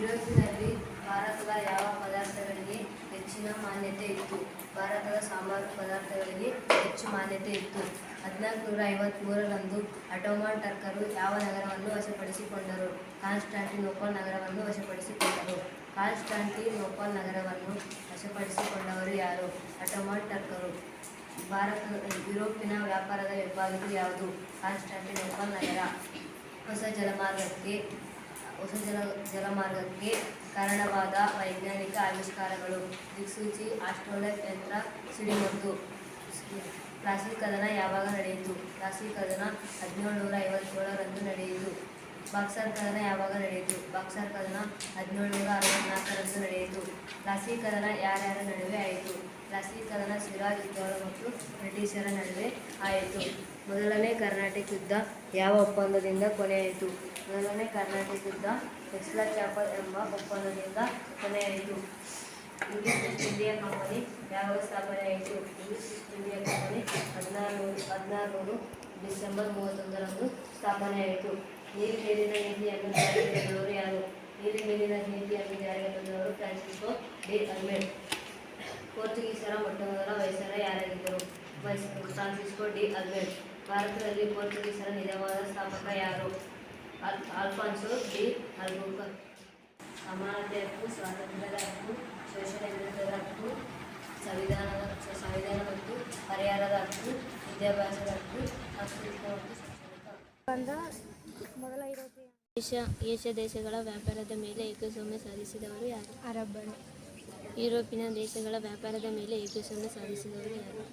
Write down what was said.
ಯುರೋಪಿನಲ್ಲಿ ಭಾರತದ ಯಾವ ಪದಾರ್ಥಗಳಿಗೆ ಹೆಚ್ಚಿನ ಮಾನ್ಯತೆ ಇತ್ತು? ಭಾರತದ ಸಾಂಬಾರು ಪದಾರ್ಥಗಳಿಗೆ ಹೆಚ್ಚು ಮಾನ್ಯತೆ ಇತ್ತು. ಹದಿನಾಲ್ಕು ನೂರ ಐವತ್ತ್ಮೂರರಂದು ಅಟೋಮನ್ ಟರ್ಕರು ಯಾವ ನಗರವನ್ನು ವಶಪಡಿಸಿಕೊಂಡರು? ಕಾನ್ಸ್ಟಾಂಟಿನೋಪಲ್ ನಗರವನ್ನು ವಶಪಡಿಸಿಕೊಂಡರು. ಕಾನ್ಸ್ಟಾಂಟಿನೋಪಲ್ ನಗರವನ್ನು ವಶಪಡಿಸಿಕೊಂಡವರು ಯಾರು? ಅಟೋಮನ್ ಟರ್ಕರು. ಭಾರತ, ಯುರೋಪಿನ ವ್ಯಾಪಾರದ ಹೆಬ್ಬಾಗಿಲು ಯಾವುದು? ಕಾನ್ಸ್ಟಾಂಟಿನೋಪಲ್ ನಗರ. ಹೊಸ ಜಲಮಾರ್ಗಕ್ಕೆ ಹೊಸ ಜಲ ಜಲಮಾರ್ಗಕ್ಕೆ ಕಾರಣವಾದ ವೈಜ್ಞಾನಿಕ ಆವಿಷ್ಕಾರಗಳು. ದಿಕ್ಸೂಚಿ ಆಸ್ಟ್ರೋಲೈಫ್ ಯಂತ್ರ ಸಿಡಿಮದ್ದು. ಪ್ಲಾಸ್ಟಿಕ್ ಕದನ ಯಾವಾಗ ನಡೆಯಿತು? ಪ್ಲಾಸ್ಟಿಕ್ ಕದನ ಹದಿನೇಳು ನೂರ ಐವತ್ತೇಳರಂದು ನಡೆಯಿತು. ಬಾಕ್ಸರ್ ಕದನ ಯಾವಾಗ ನಡೆಯಿತು? ಬಾಕ್ಸರ್ ಕದನ ಹದಿನೇಳು ನೂರ ಅರವತ್ತ್ನಾಲ್ಕರಂದು ನಡೆಯಿತು. ಪ್ಲಾಸ್ಟಿಕ್ ಕದನ ಯಾರ್ಯಾರ ನಡುವೆ ಆಯಿತು ಪ್ಲಾಸ್ಟಿಕ್ ಕದನ ಸಿರಾಜ್ ಉದ್ದೋಳ ಮತ್ತು ಬ್ರಿಟಿಷರ ನಡುವೆ ಆಯಿತು. ಮೊದಲನೇ ಕರ್ನಾಟಕ ಯುದ್ಧ ಯಾವ ಒಪ್ಪಂದದಿಂದ ಕೊನೆಯಾಯಿತು? ಮೊದಲನೇ ಕರ್ನಾಟಕ ಯುದ್ಧ ಎಕ್ಸ್ಲಾ ಚಾಪಲ್ ಎಂಬ ಒಪ್ಪಂದದಿಂದ ಕೊನೆಯಾಯಿತು. ಇಂಗ್ಲಿಷ್ ಈಸ್ಟ್ ಇಂಡಿಯಾ ಕಂಪನಿ ಯಾವಾಗ ಸ್ಥಾಪನೆಯಾಯಿತು? ಇಂಗ್ಲಿಷ್ ಈಸ್ಟ್ ಇಂಡಿಯಾ ಕಂಪನಿ ಹದಿನಾರು ಹದಿನಾರು ಡಿಸೆಂಬರ್ ಮೂವತ್ತೊಂದರಂದು ಸ್ಥಾಪನೆಯಾಯಿತು. ನೀರು ಮೇಲಿನ ನೀತಿಯನ್ನು ಜಾರಿಗೆ ತಂದವರು ಯಾರು? ನೀರು ಮೇಲಿನ ನೀತಿಯನ್ನು ಜಾರಿಗೆ ತಂದವರು ಫ್ರಾನ್ಸಿಸ್ಕೋ ಡಿ ಅಲ್ಮೇಡ್ ಪೋರ್ಚುಗೀಸರ ಮೊಟ್ಟಮೊದಲ ವಯಸ್ಸರ ಯಾರಾಗಿದ್ದರು ವೈಸ್ ಫ್ರಾನ್ಸಿಸ್ಕೋ ಡಿ ಅಲ್ಮೇಡ್ ಭಾರತದಲ್ಲಿ ಪೋರ್ಚುಗೀಸರ ನಿಜವಾದ ಸ್ಥಾಪಕ ಯಾರು ಅಲ್ ಆಲ್ಫಾನ್ಸೋ ಡಿ ಅಲ್ಬುಕರ್ ಸಮಾನತೆ ಹಕ್ಕು ಸ್ವಾತಂತ್ರ್ಯದ ಹಕ್ಕು ಶೋಷಣೆ ವಿರುದ್ಧದ ಹಕ್ಕು ಸಂವಿಧಾನದ ಸಂವಿಧಾನ ಮತ್ತು ಪರಿಹಾರದ ಹಕ್ಕು ವಿದ್ಯಾಭ್ಯಾಸದ ಹಕ್ಕು ಸಾಂಸ್ಕೃತಿಕ ಮತ್ತು ಶೈಕ್ಷಣಿಕ ಹಕ್ಕು ಬಂದ ಮೊದಲ ಯುರೋಪಿಯನ್ ಏಷ್ಯಾ ಏಷ್ಯಾ ದೇಶಗಳ ವ್ಯಾಪಾರದ ಮೇಲೆ ಏಕಸ್ವಾಮ್ಯ ಸಾಧಿಸಿದವರು ಯಾರು ಅರಬ್ಬರು ಯುರೋಪಿನ ದೇಶಗಳ ವ್ಯಾಪಾರದ ಮೇಲೆ ಏಕಸ್ವಾಮ್ಯ ಸಾಧಿಸಿದವರು ಯಾರು?